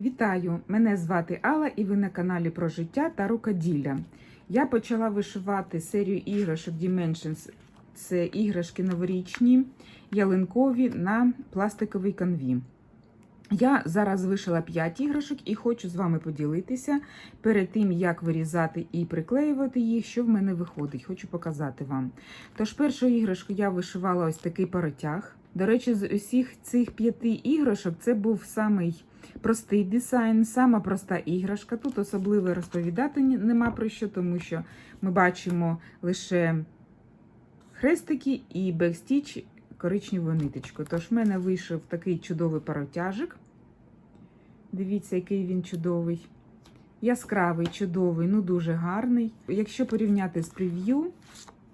Вітаю! Мене звати Алла і ви на каналі про життя та рукоділля. Я почала вишивати серію іграшок Dimensions. Це іграшки новорічні, ялинкові на пластиковій канві. Я зараз вишила 5 іграшок і хочу з вами поділитися перед тим, як вирізати і приклеювати їх, що в мене виходить. Хочу показати вам. Тож, першу іграшку я вишивала ось такий паротяг. До речі, з усіх цих п'яти іграшок це був самий простий дизайн, сама проста іграшка. Тут особливо розповідати нема про що, тому що ми бачимо лише хрестики і бекстіч коричневою ниточкою. Тож в мене вийшов такий чудовий паротяжик. Дивіться, який він чудовий. Яскравий, чудовий, ну дуже гарний. Якщо порівняти з прев'ю,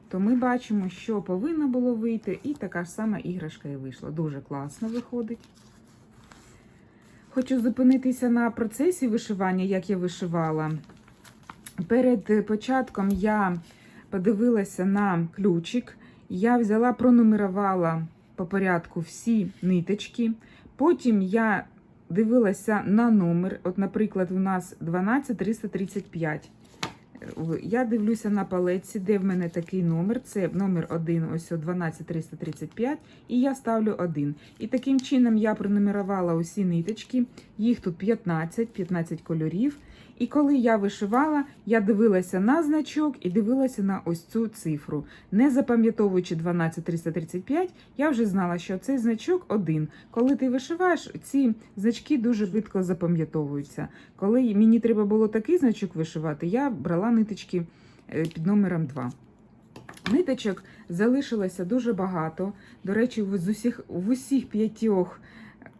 то ми бачимо, що повинно було вийти, і така ж сама іграшка і вийшла. Дуже класно виходить. Хочу зупинитися на процесі вишивання, як я вишивала. Перед початком я подивилася на ключик. Я взяла, пронумерувала по порядку всі ниточки. Потім я дивилася на номер. От, наприклад, у нас 12335. Я дивлюся на палеці, де в мене такий номер. Це номер 1, ось о, 12335, і я ставлю 1. І таким чином я пронумерувала усі ниточки. Їх тут 15, 15 кольорів. І коли я вишивала, я дивилася на значок і дивилася на ось цю цифру. Не запам'ятовуючи 12335, я вже знала, що цей значок один. Коли ти вишиваєш, ці значки дуже швидко запам'ятовуються. Коли мені треба було такий значок вишивати, я брала ниточки е, під номером 2. Ниточок залишилося дуже багато. До речі, в усіх, в усіх п'ятьох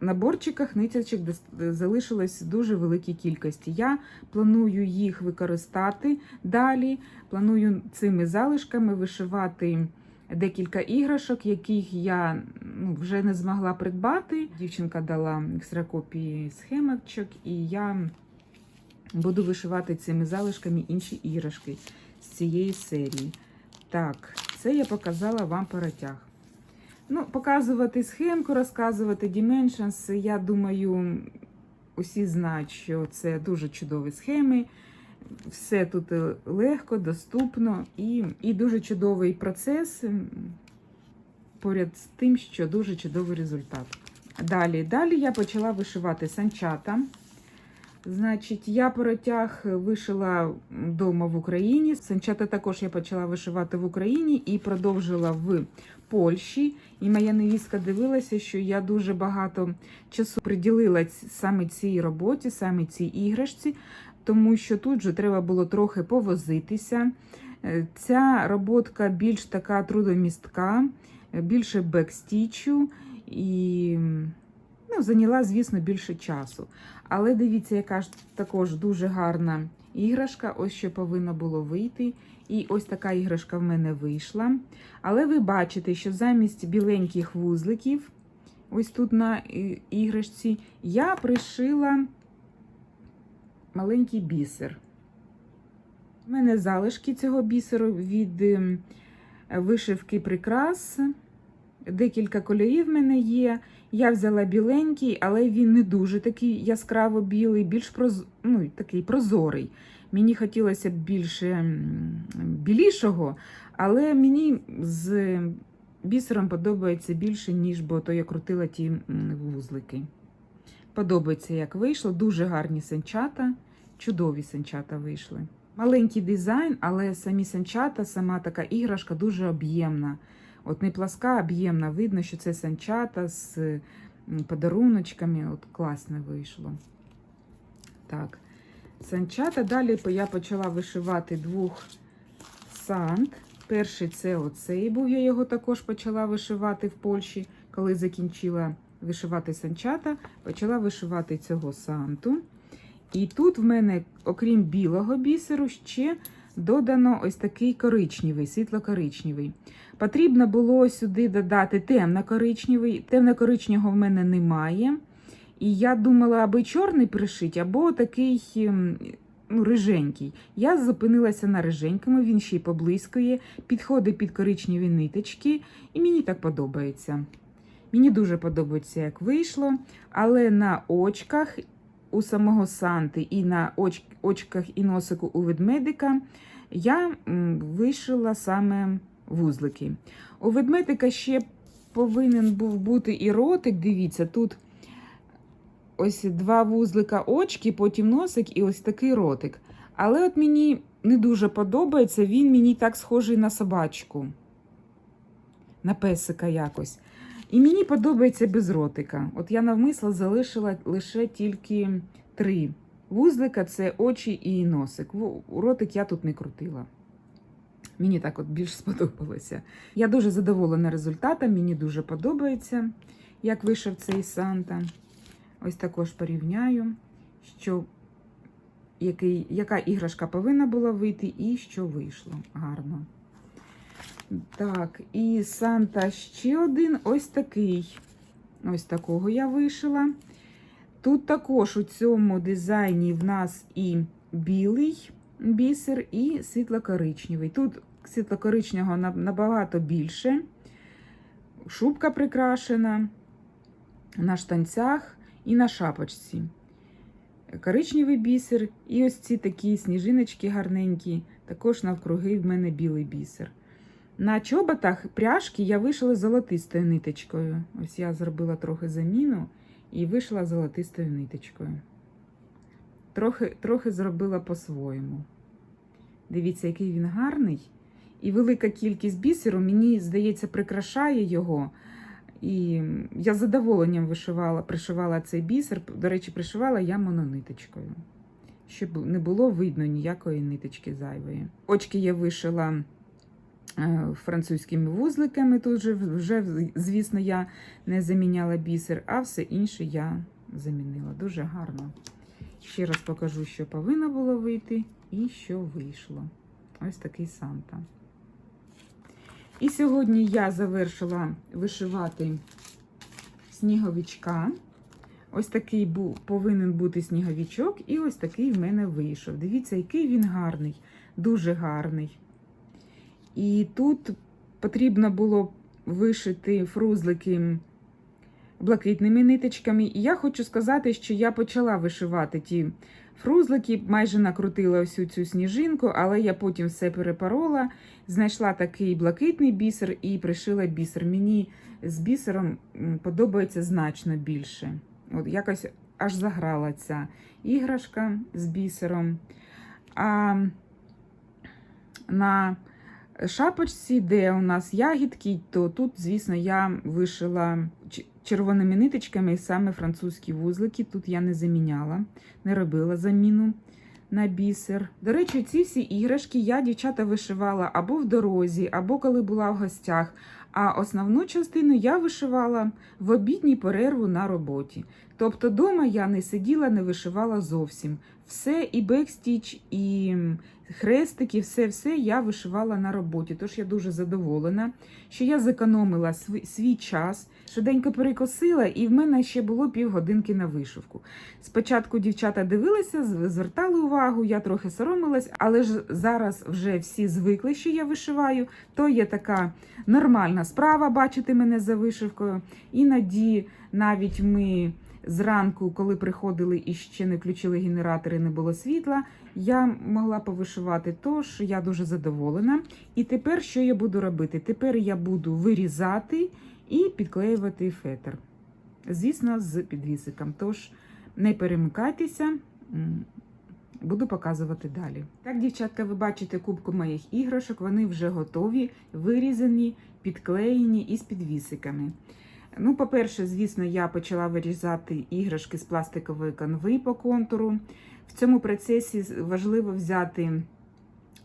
наборчиках ниточок дос- залишилось дуже великій кількості. Я планую їх використати далі. Планую цими залишками вишивати декілька іграшок, яких я ну, вже не змогла придбати. Дівчинка дала ксерокопії схемочок, і я буду вишивати цими залишками інші іграшки з цієї серії. Так, це я показала вам паротяг. Ну, показувати схемку, розказувати Dimensions, я думаю, усі знають, що це дуже чудові схеми. Все тут е, легко, доступно і, і дуже чудовий процес поряд з тим, що дуже чудовий результат. Далі, далі я почала вишивати санчата. Значить, я поротяг вишила вдома в Україні. Санчата також я почала вишивати в Україні і продовжила в Польщі. І моя невістка дивилася, що я дуже багато часу приділила саме цій роботі, саме цій іграшці, тому що тут же треба було трохи повозитися. Е, Ця роботка більш така трудомістка, е, більше бекстічу і ну, зайняла, звісно, більше часу. Але дивіться, яка ж також дуже гарна іграшка. Ось що повинно було вийти. І ось така іграшка в мене вийшла. Але ви бачите, що замість біленьких вузликів, ось тут на іграшці, я пришила маленький бісер. У мене залишки цього бісеру від ем, вишивки прикрас. Декілька кольорів в мене є. Я взяла біленький, але він не дуже такий яскраво білий, більш проз... ну, такий прозорий. Мені хотілося більше білішого, але мені з бісером подобається більше, ніж бо то я крутила ті вузлики. Подобається, як вийшло. Дуже гарні санчата, чудові санчата вийшли. Маленький дизайн, але самі санчата, сама така іграшка дуже об'ємна. От не пласка, об'ємна. Видно, що це санчата з подаруночками. От класно вийшло. Так, санчата. Далі я почала вишивати двох сант. Перший це оцей був, я його також почала вишивати в Польщі, коли закінчила вишивати санчата, почала вишивати цього санту. І тут в мене, окрім білого бісеру, ще додано ось такий коричневий, світло-коричневий. Потрібно було сюди додати темно-коричневий. Темно-коричневого в мене немає. І я думала, аби чорний пришить, або такий ем, ну, риженький. Я зупинилася на риженькому, він ще й поблискує, підходить під коричневі ниточки, і мені так подобається. Мені дуже подобається, як вийшло, але на очках у самого Санти і на оч, очках і носику у ведмедика я вишила саме вузлики. У ведмедика ще повинен був бути і ротик. Дивіться, тут ось два вузлика очки, потім носик і ось такий ротик. Але от мені не дуже подобається, він мені так схожий на собачку, на песика якось. І мені подобається без ротика. От я навмисно залишила лише тільки три вузлика це очі і носик. Ротик я тут не крутила. Мені так от більш сподобалося. Я дуже задоволена результатом, мені дуже подобається, як вийшов цей Санта. Ось також порівняю, що який, яка іграшка повинна була вийти і що вийшло гарно. Так, і Санта ще один ось такий. Ось такого я вишила. Тут також у цьому дизайні в нас і білий бісер, і світло-коричневий. Тут світло-коричневого набагато більше. Шубка прикрашена на штанцях і на шапочці. Коричневий бісер, і ось ці такі сніжиночки гарненькі, також навкруги в мене білий бісер. На чоботах пряжки я вишила золотистою ниточкою. Ось я зробила трохи заміну і вишила золотистою ниточкою. Трохи, трохи зробила по-своєму. Дивіться, який він гарний. І велика кількість бісеру, мені здається, прикрашає його. І я з задоволенням вишивала, пришивала цей бісер. До речі, пришивала я монониточкою, щоб не було видно ніякої ниточки зайвої. Очки я вишила е, французькими вузликами. Тут же вже, звісно, я не заміняла бісер, а все інше я замінила. Дуже гарно. Ще раз покажу, що повинно було вийти і що вийшло. Ось такий Санта. І сьогодні я завершила вишивати сніговичка. Ось такий був, повинен бути сніговичок, і ось такий в мене вийшов. Дивіться, який він гарний, дуже гарний. І тут потрібно було вишити фрузлики блакитними ниточками. І я хочу сказати, що я почала вишивати ті фрузлики, майже накрутила всю цю сніжинку, але я потім все перепорола, знайшла такий блакитний бісер і пришила бісер. Мені з бісером подобається значно більше. От якось аж заграла ця іграшка з бісером. А на шапочці, де у нас ягідки, то тут, звісно, я вишила червоними ниточками саме французькі вузлики. Тут я не заміняла, не робила заміну на бісер. До речі, ці всі іграшки я, дівчата, вишивала або в дорозі, або коли була в гостях. А основну частину я вишивала в обідній перерву на роботі. Тобто дома я не сиділа, не вишивала зовсім. Все і бекстіч, і хрестики, все-все я вишивала на роботі. Тож я дуже задоволена, що я зекономила свій, час, швиденько перекосила, і в мене ще було півгодинки на вишивку. Спочатку дівчата дивилися, звертали увагу, я трохи соромилась, але ж зараз вже всі звикли, що я вишиваю, то є така нормальна справа бачити мене за вишивкою. Іноді навіть ми. Зранку, коли приходили і ще не включили генератори, не було світла, я могла повишивати. Тож я дуже задоволена. І тепер що я буду робити? Тепер я буду вирізати і підклеювати фетр. Звісно, з підвісиком. Тож не перемикайтеся, буду показувати далі. Так, дівчатка, ви бачите кубку моїх іграшок, вони вже готові, вирізані, підклеєні і з підвісиками. Ну, по-перше, звісно, я почала вирізати іграшки з пластикової канви по контуру. В цьому процесі важливо взяти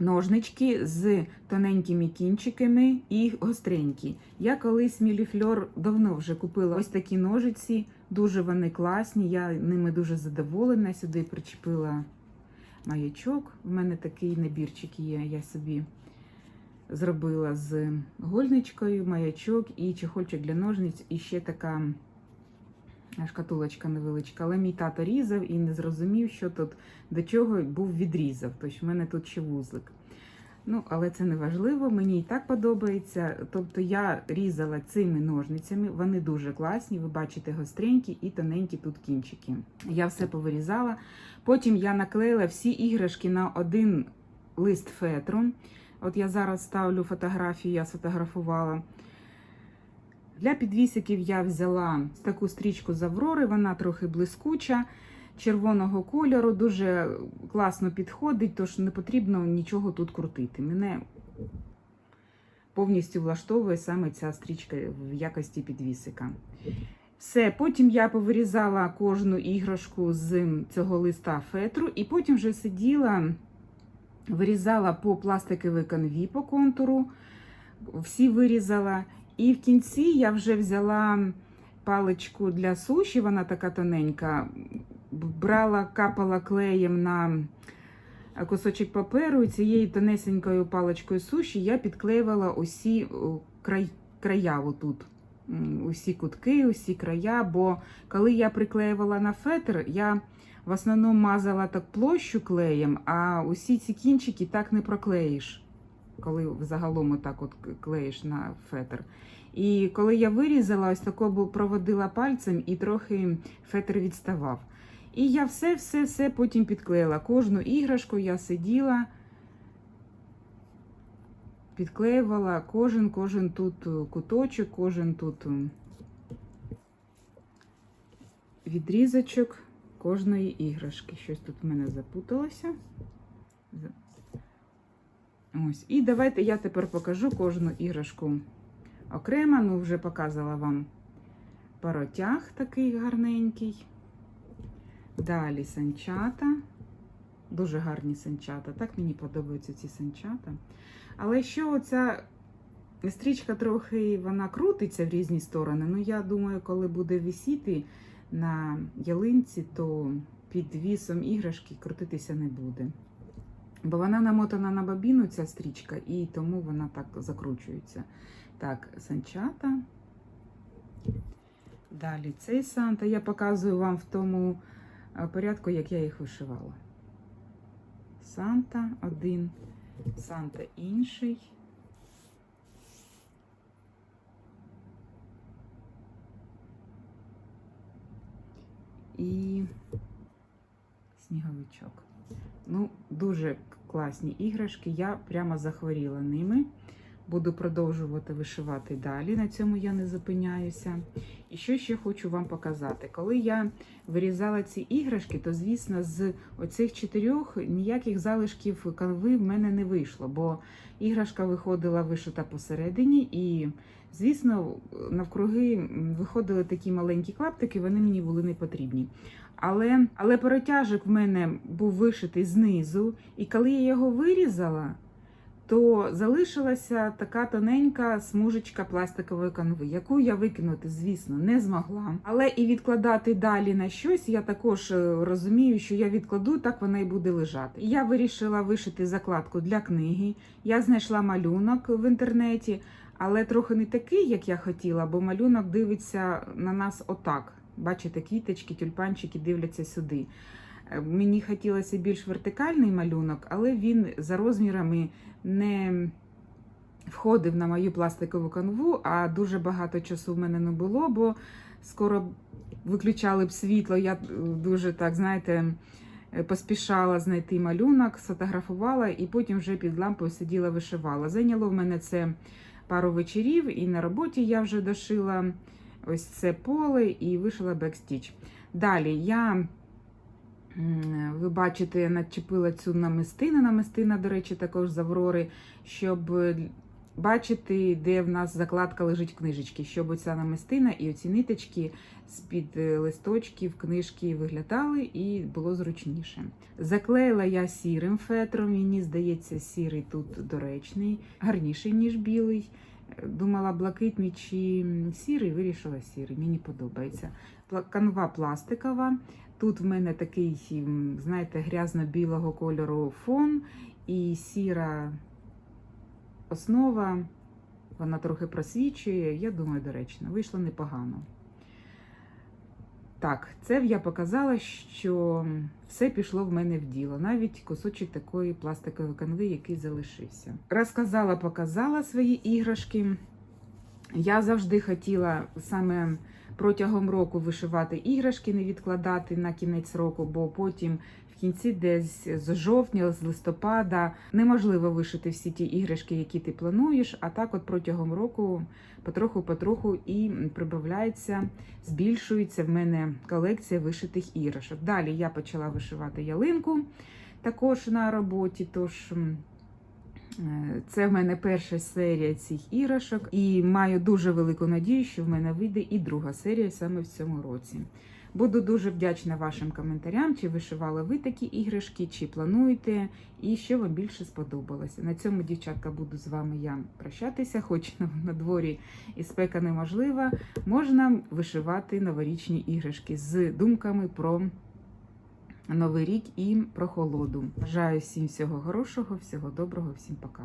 ножнички з тоненькими кінчиками і гостренькі. Я колись Міліфльор давно вже купила ось такі ножиці, дуже вони класні, я ними дуже задоволена. Сюди причепила маячок. У мене такий набірчик є, я собі зробила з гольничкою, маячок і чехольчик для ножниць, і ще така шкатулочка невеличка. Але мій тато різав і не зрозумів, що тут до чого був відрізав. Тож в мене тут ще вузлик. Ну, але це не важливо, мені і так подобається. Тобто я різала цими ножницями, вони дуже класні. Ви бачите гостренькі і тоненькі тут кінчики. Я все повирізала. Потім я наклеїла всі іграшки на один лист фетру. От я зараз ставлю фотографію, я сфотографувала. Для підвісиків я взяла таку стрічку з Аврори, вона трохи блискуча, червоного кольору, дуже класно підходить, тож не потрібно нічого тут крутити. Мене повністю влаштовує саме ця стрічка в якості підвісика. Все, потім я повирізала кожну іграшку з цього листа фетру, і потім вже сиділа, вирізала по пластиковій канві по контуру, всі вирізала. І в кінці я вже взяла паличку для суші, вона така тоненька. Брала, капала клеєм на кусочок паперу, і цією тонесенькою паличкою суші я підклеювала усі край, края отут. Усі кутки, усі края. Бо коли я приклеювала на фетр, я в основному мазала так площу клеєм, а усі ці кінчики так не проклеїш, коли загалом отак от клеїш на фетр. І коли я вирізала, ось тако проводила пальцем і трохи фетр відставав. І я все-все-все потім підклеїла. Кожну іграшку я сиділа, підклеювала кожен, кожен тут е, куточок, кожен тут відрізочок кожної іграшки. Щось тут в мене запуталося. Ось. І давайте я тепер покажу кожну іграшку окремо. Ну, вже показала вам паротяг такий гарненький. Далі санчата. Дуже гарні санчата. Так мені подобаються ці санчата. Але що оця стрічка трохи вона крутиться в різні сторони. Ну, я думаю, коли буде висіти на ялинці, то під вісом іграшки крутитися не буде. Бо вона намотана на бобіну, ця стрічка, і тому вона так закручується. Так, санчата. Далі цей санта. Я показую вам в тому е, порядку, як я їх вишивала. Санта один, Санта інший. І сніговичок. Ну, дуже класні іграшки. Я прямо захворіла ними. Буду продовжувати вишивати далі. На цьому я не зупиняюся. І що ще хочу вам показати. Коли я вирізала ці іграшки, то, звісно, з оцих чотирьох ніяких залишків канви в мене не вийшло, бо іграшка виходила вишита посередині, і, звісно, навкруги виходили такі маленькі клаптики, вони мені були не потрібні. Але, але перетяжок в мене був вишитий знизу, і коли я його вирізала, то залишилася така тоненька смужечка пластикової канви, яку я викинути, звісно, не змогла. Але і відкладати далі на щось я також е, розумію, що я відкладу, так вона і буде лежати. Я вирішила вишити закладку для книги. Я знайшла малюнок в інтернеті, але трохи не такий, як я хотіла, бо малюнок дивиться на нас отак. Бачите, квіточки, тюльпанчики дивляться сюди. Мені хотілося більш вертикальний малюнок, але він за розмірами не входив на мою пластикову канву, а дуже багато часу в мене не було, бо скоро виключали б світло. Я е, дуже так, знаєте, е, поспішала знайти малюнок, сфотографувала і потім вже під лампою сиділа, вишивала. Зайняло в мене це пару вечорів, і на роботі я вже дошила ось це поле і вишила бекстіч. Далі я. Ви бачите, я начепила цю намистину. Намистина, до речі, також з Аврори, щоб е, бачити, де в нас закладка лежить книжечки, щоб оця намистина і оці ниточки з-під е, листочків книжки виглядали і було зручніше. Заклеїла я сірим фетром, мені здається, сірий тут доречний, гарніший, ніж білий. Е, Думала, блакитний чи сірий, вирішила сірий. Мені подобається. Канва пластикова. Тут в мене такий, знаєте, грязно-білого кольору фон і сіра основа. Вона трохи просвічує. Я думаю, доречно, вийшло непогано. Так, це я показала, що все пішло в мене в діло, навіть кусочок такої пластикової канви, який залишився. Розказала, показала свої іграшки. Я завжди хотіла саме протягом року вишивати іграшки, не відкладати на кінець року, бо потім в кінці, десь з жовтня, з листопада, неможливо вишити всі ті іграшки, які ти плануєш. А так, от протягом року, потроху-потроху і прибавляється, збільшується в мене колекція вишитих іграшок. Далі я почала вишивати ялинку також на роботі. Тож Це в мене перша серія цих іграшок, і маю дуже велику надію, що в мене вийде і друга серія саме в цьому році. Буду дуже вдячна вашим коментарям, чи вишивали ви такі іграшки, чи плануєте, і що вам більше сподобалося. На цьому, дівчатка, буду з вами я прощатися, хоч на, дворі і спека неможлива. Можна вишивати новорічні іграшки з думками про Новий рік і про холоду. Бажаю всім всього хорошого, всього доброго, всім пока.